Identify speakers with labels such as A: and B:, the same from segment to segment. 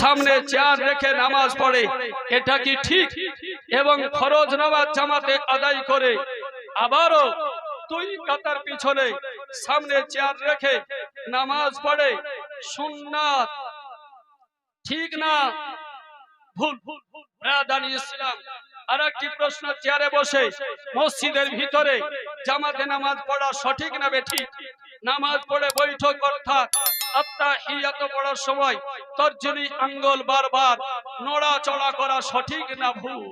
A: সামনে চেয়ার রেখে নামাজ পড়ে। এটা কি ঠিক? এবং ফরজ নামাজ জামাতে আদায় করে। আবারও দুই কাতার পিছনে সামনে চেয়ার রেখে নামাজ পড়ে। সুন্নাত। ঠিক না? ভুল। ব্রাদানি ইসলাম আর একটি প্রশ্ন চেয়ারে বসে। মসজিদের ভিতরে জামাতে নামাজ পড়া সঠিক না বেঠিক? নামাজ পড়ে বৈঠক অর্থাৎ পড়ার সময় তর্জনী আঙ্গল বারবার নড়াচড়া করা সঠিক না ভুল?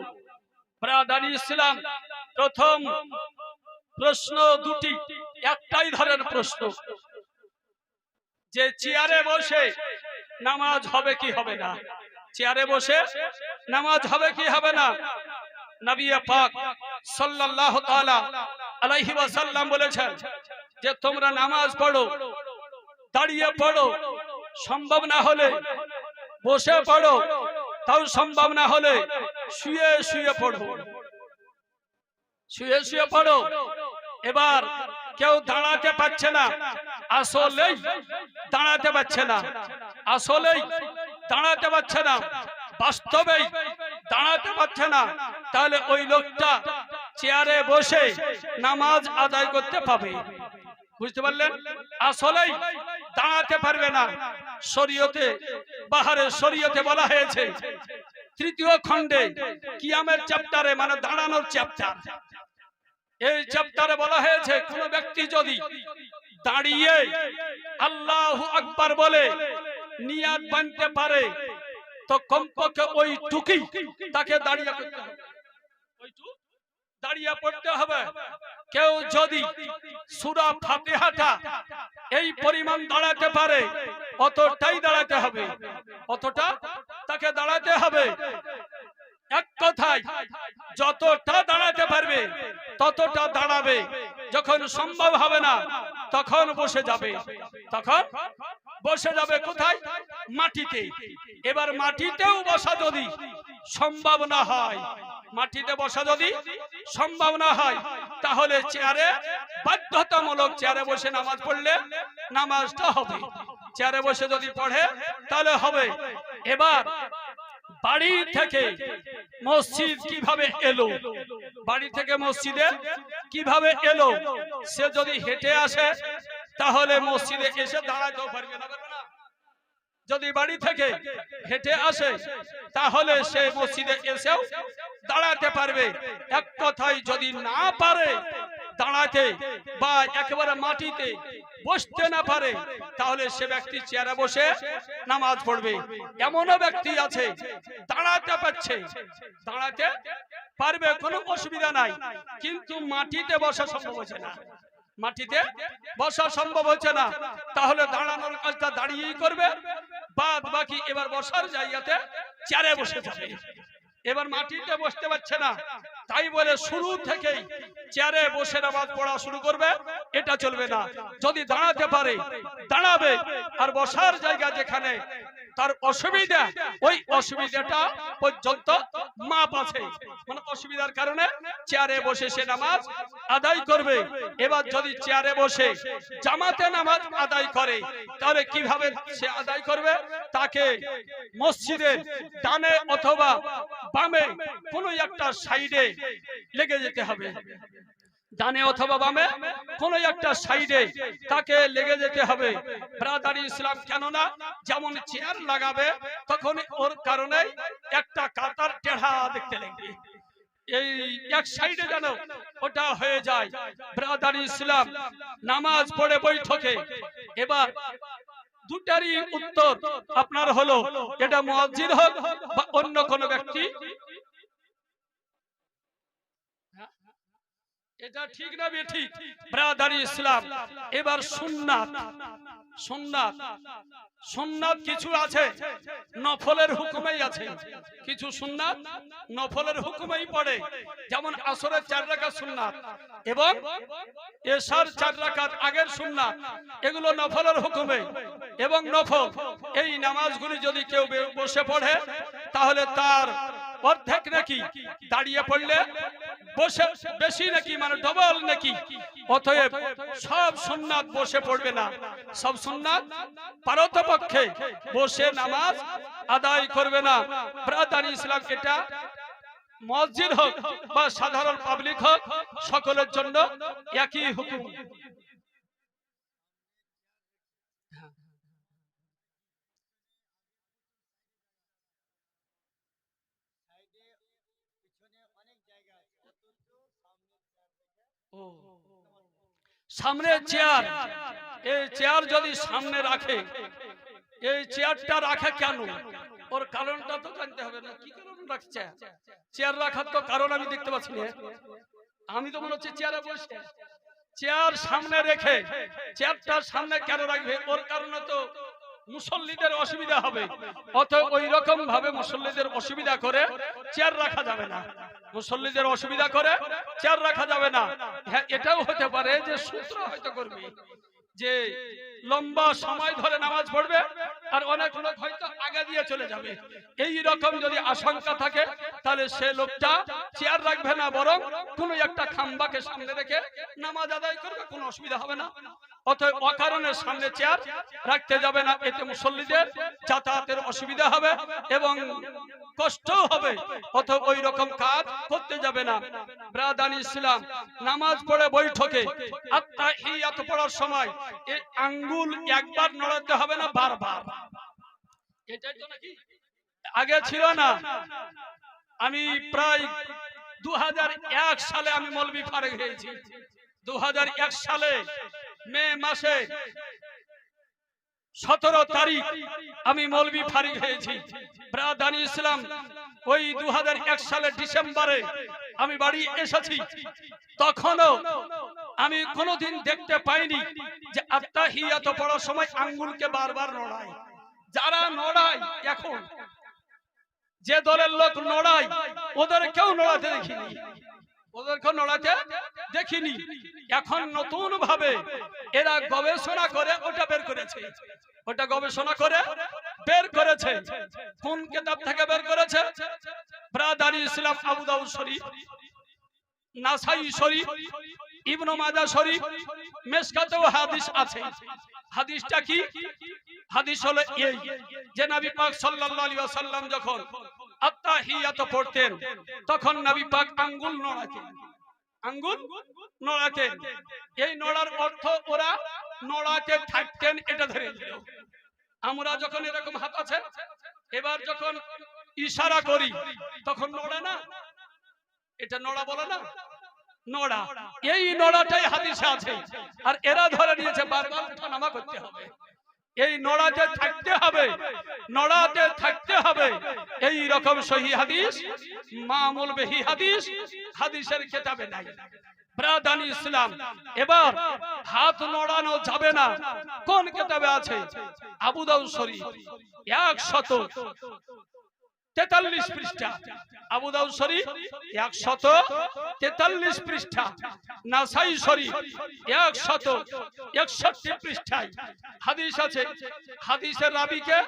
A: প্রথম প্রশ্ন দুটি, একটাই ধরনের প্রশ্ন। যে চেয়ারে বসে নামাজ হবে কি হবে না? চেয়ারে বসে নামাজ হবে কি হবে না? নবী পাক সাল্লাল্লাহু তাআলা আলাইহি ওয়াসাল্লাম বলেছেন যে তোমরা নামাজ পড়ো দাঁড়িয়ে পড়ো। সম্ভব না হলে বসে পড়ো। তাও সম্ভব না হলে শুয়ে শুয়ে পড়ো। শুয়ে শুয়ে পড়ো। এবার কেউ দাঁড়াতে পারছে না। আসলেই দাঁড়াতে পারছে না। আসলেই দাঁড়াতে পারছে না। বাস্তবেই দাঁড়াতে পারছে না। তাহলে ওই লোকটা চেয়ারে বসে নামাজ আদায় করতে পাবে। বুঝতে পারলেন? আসলেই দাঁড়াতে পারবে না। শরীয়তে, বাহারে শরীয়তে বলা হয়েছে, তৃতীয় খণ্ডে কিয়ামের চ্যাপ্টারে মানে দাঁড়ানোর চ্যাপ্টার এই চ্যাপ্টারে বলা হয়েছে, কোন ব্যক্তি যদি দাঁড়িয়ে আল্লাহ আকবার বলে নিয়াত বানতে পারে, তো কমপক্ষে ওই টুকি তাকে দাঁড়িয়ে করতে হবে। ওইটুক দাঁড়িয়ে পড়তে হবে। কেউ যদি সুরা ফাতিহাটা এই পরিমাণ দাঁড়াতে পারে, অতটাই দাঁড়াতে হবে। অতটা তাকে দাঁড়াতে হবে। এক কথায়, যতটা দাঁড়াতে পারবে, ততটা দাঁড়াবে। যখন সম্ভব হবে না, তখন বসে যাবে। তখন বসে যাবে কোথায়? মাটিতে। এবার মাটিতেও বসা যদি সম্ভব না হয়, মাটিতে বসা যদি সম্ভব না হয়। তাহলে চেয়ারে বাধ্যতামূলক চেয়ারে বসে নামাজ পড়লে নামাজটা হবে। চেয়ারে বসে যদি পড়ে, তাহলে হবে। এবার বাড়ি থেকে মসজিদ কীভাবে এলো? বাড়ি থেকে মসজিদে কীভাবে এলো? সে যদি হেঁটে আসে, তাহলে মসজিদে এসে দাঁড়াতেও পারবে না? যদি বাড়ি থেকে হেঁটে আসে, তাহলে সে মসজিদে এসেও দাঁড়াতে পারবে। এক কথায় যদি না পারে, দাঁড়াতে বা একেবারে মাটিতে বসতে না পারে, তাহলে সে ব্যক্তি চেয়ারে বসে নামাজ পড়বে। এমনও ব্যক্তি আছে, দাঁড়াতে পারছে, দাঁড়াতে পারবে, কোনো অসুবিধা নাই। কিন্তু মাটিতে বসা সম্ভব হচ্ছে না। মাটিতে বসা সম্ভব হচ্ছে না। তাহলে দাঁড়ানোর কাজটা দাঁড়িয়েই করবে। বাদ বাকি এবার বসার জায়গাতে চেয়ারে বসে যাবে। এবার মাটিতে বসতে পারছে না। তাই বলে শুরু থেকেই চেয়ারে বসে নামাজ পড়া শুরু করবে। এটা চলবে না। যদি দাঁড়াতে পারে, দাঁড়াবে। আর বসার জায়গা যেখানে তার অসুবিধা, ওই অসুবিধাটা পর্যন্ত মাপ আছে। মানে অসুবিধার কারণে চেয়ারে বসে সে নামাজ আদায় করবে। এবার যদি চেয়ারে বসে জামাতে নামাজ আদায় করে, তাহলে কীভাবে সে আদায় করবে? তাকে মসজিদের ডানে অথবা বামে কোনো একটা সাইডে লেগে যেতে হবে। ডানে অথবা বামে কোন একটা সাইডে তাকে লেগে যেতে হবে। ব্রাদারি ইসলাম কেননা, যেমন চেয়ার লাগাবে তখন ওর কারণে একটা কাতার টেढ़া দেখতে লাগবে। এই এক সাইডে যেন ওটা হয়ে যায়। ব্রাদারি ইসলাম নামাজ পড়ে বৈঠকে। এবার দুটারই উত্তর আপনার হলো, এটা মসজিদ হোক বা অন্য কোন ব্যক্তি। এটা ঠিক না বে ঠিক? ব্রাদারি ইসলাম এবার সুন্নাত। সুন্নাত। সুন্নাত কিছু আছে নফলের হুকুমেই আছে। কিছু সুন্নাত নফলের হুকুমেই পড়ে। যেমন আসরের চার রাকাত সুন্নাত এবং এশার চার রাকাত আগের সুন্নাত। এগুলো নফলের হুকুমে। এবং নফল এই নামাজগুলি যদি কেউ বসে পড়ে তাহলে তার অর্ধেক নাকি দাঁড়িয়ে পড়লে বসে বেশি নাকি মানে ডবল নাকি? অতএব সব সুন্নাত বসে পড়বে না। সব সুন্নাত পারতপক্ষে বসে নামাজ আদায় করবে না। ব্রাদান ইসলাম, এটা মসজিদ হোক বা সাধারণ পাবলিক হোক, সকলের জন্য একই হুকুম। সামনে চেয়ার এই চেয়ার যদি সামনে রাখে এই চেয়ারটা রাখে কেন? ওর কারণটা তো জানতে হবে না কি কারণ রাখছে? চেয়ার রাখার তো কারণ আমি দেখতে পাচ্ছি না। আমি তো মনে হচ্ছে চেয়ারে বসে চেয়ার সামনে রেখে চেয়ারটার সামনে কেন রাখবে? ওর কারণে তো মুসল্লিদের অসুবিধা হবে। অত ওই রকম ভাবে মুসল্লিদের অসুবিধা করে চেয়ার রাখা যাবে না। মুসল্লিদের অসুবিধা করে, চেয়ার রাখা যাবে না। হ্যাঁ এটাও হতে পারে যে সূত্র হয়তো করবে যে লম্বা সময় ধরে নামাজ পড়বে আর অনেক লোক হয়তো আগে দিয়ে চলে যাবে। এই রকম যদি আশঙ্কা থাকে, তাহলে সে লোকটা চেয়ার রাখবে না, বরং কোনো একটা খাম্বাকে সামনে রেখে নামাজ আদায় করবে, কোনো অসুবিধা হবে না। এতে নামাজ পড়ে বৈঠকে আত্মাহিয়াত পড়ার সময় এই আঙ্গুল একবার নড়াতে হবে না, বারবার। আগে ছিল না। আমি প্রায় দু হাজার এক সালে আমি মলবি ফারেক হয়েছি। দু সালে মে মাসে সতেরো তারিখ আমি মৌলবি ফারিক হয়েছি। ব্রাদানি ইসলাম ওই দু সালের ডিসেম্বরে আমি বাড়ি এসেছি। তখনও আমি কোনোদিন দেখতে পাইনি যে আত্মাহিয়াত পড়ার সময় আঙ্গুলকে বারবার নড়ায়। যারা নড়ায় এখন, যে দলের লোক নড়ায়, ওদের কেউ নড়াতে দেখিনি। ওদেরকে নড়াতে দেখিনি। এখন নতুন ভাবে এরা গবেষণা করে ওটা বের করেছে। ওটা গবেষণা করে বের করেছে। কোন কেতাব থেকে বের করেছে? ব্রাদারি ইসলাম আবু দাউদ শরীফ, নাসাই শরীফ, ইবনু মাজাহ শরীফ, মেশকাতেও হাদিস আছে। হাদিসটা কি? হাদিস হলো এই যে নবী পাক সাল্লাল্লাহু আলাইহি ওয়াসাল্লাম যখন আত্তাহিয়াত পড়তেন, তখন নবী পাক আঙ্গুল নড়াতেন। আঙ্গুল নড়াতেন। এই নড়ার অর্থ ওরা নড়াতে থাকতেন এটা ধরে নিল আমরা যখন এরকম হাত আছে, এবার যখন ইশারা করি, তখন নড়ে না? এটা নড়া বলে না? নড়া। এই নড়াটাই হাদিসে আছে। আর এরা ধরে নিয়েছে, বারবার উঠানামা করতে হবে। এই নড়াতে থাকতে হবে, নড়াতে থাকতে হবে। এই রকম সহি হাদিস, মামুল বেহি হাদিস, হাদিসের খেতাবে নাই। ইসলাম, এবার হাত নড়ানো যাবে না। কোন কেতাবে আছে? আবু দাউদ এক একশত। তেতাল্লিশ পৃষ্ঠা। আবু দাউদ শরীফ একশত তেতাল্লিশ পৃষ্ঠা। নাসাই শরীফ একশত একষট্টি পৃষ্ঠায়। হাদিস আছে, হাদিসের রাবিকে,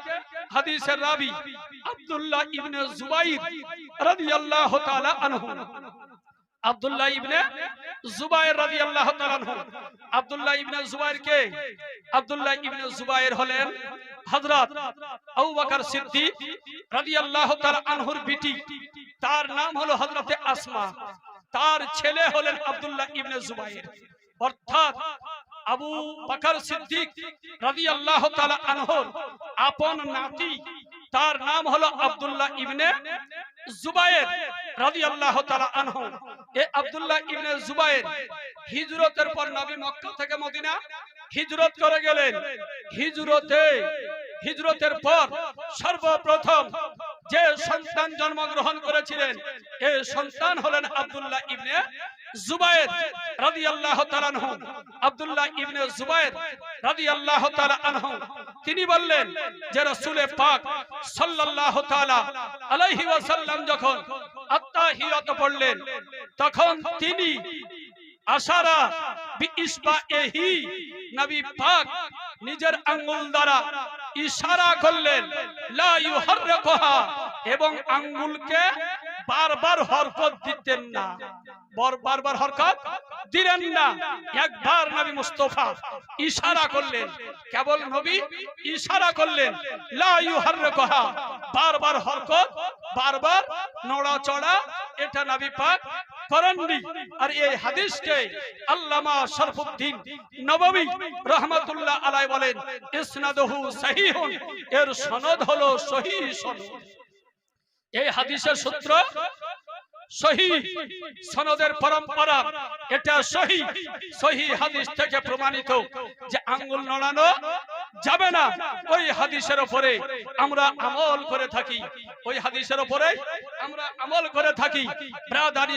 A: হাদিসের রাবি আব্দুল্লাহ ইবনে জুবাইর রাদিয়াল্লাহু তাআলা আনহু। আব্দুল্লাহ ইবনে জুবাইর তাআলা আনহু। আব্দুল্লাহ ইবনে জুবাইর কে? আব্দুল্লাহ ইবনে জুবাইর হলেন হযরত আবু বকর সিদ্দিক আনহুর বিটি। তার নাম হলো হযরতে আসমা। তার ছেলে হলেন আব্দুল্লাহ ইবনে জুবাইর। অর্থাৎ আবু বকর সিদ্দিক রাদিয়াল্লাহু তাআলা আনহুর আপন নাতি। তার নাম হলো আব্দুল্লাহ ইবনে এ আব্দুল্লাহ ইবনে জুবাইর হিজরতের পর নবী মক্কা থেকে মদিনা হিজরত করে গেলেন। হিজরতে, হিজরতের পর সর্বপ্রথম যে সন্তান জন্মগ্রহণ করেছিলেন এই সন্তান হলেন আব্দুল্লাহ ইবনে জুবাইর রাদিয়াল্লাহু তাআলা আনহু। আব্দুল্লাহ ইবনে জুবাইর রাদিয়াল্লাহু তাআলা আনহু। তিনি বললেন যে রাসূলে পাক তাআলা আলাইহি ওয়াসাল্লাম যখন আত্তাহিয়াত পড়লেন, তখন তিনি আশারা বিইসবাহি নবী পাক নিজের আঙ্গুল দ্বারা ইশারা করলেন, লা ইউহাররিকুহা এবং আঙ্গুলকে বারবার হরকত দিতেন না। বর বারবার হরকত দিলেন না। একবার নবী মুস্তফা ইশারা করলেন। কেবল নবী ইশারা করলেন। লা ইউহাররিকুহা। বারবার হরকত, বারবার নড়াচড়া, এটা নবী পাক করেননি। আর এই হাদিসকে আল্লামা শরফুদ্দিন নববী রহমাতুল্লাহ আলাই বলেন, ইসনাদহু সহিহুন। এর সনদ হলো সহিহ সনদ। এই হাদিসের সূত্র সহি সনদের পরম্পরা। এটা সহি সহি হাদিস থেকে প্রমাণিত যে আঙ্গুল নড়ানো যাবে না। ওই হাদিসের উপরে আমরা আমল করে থাকি। ওই হাদিসের উপরে আমরা আমল করে থাকি। ব্রাদারি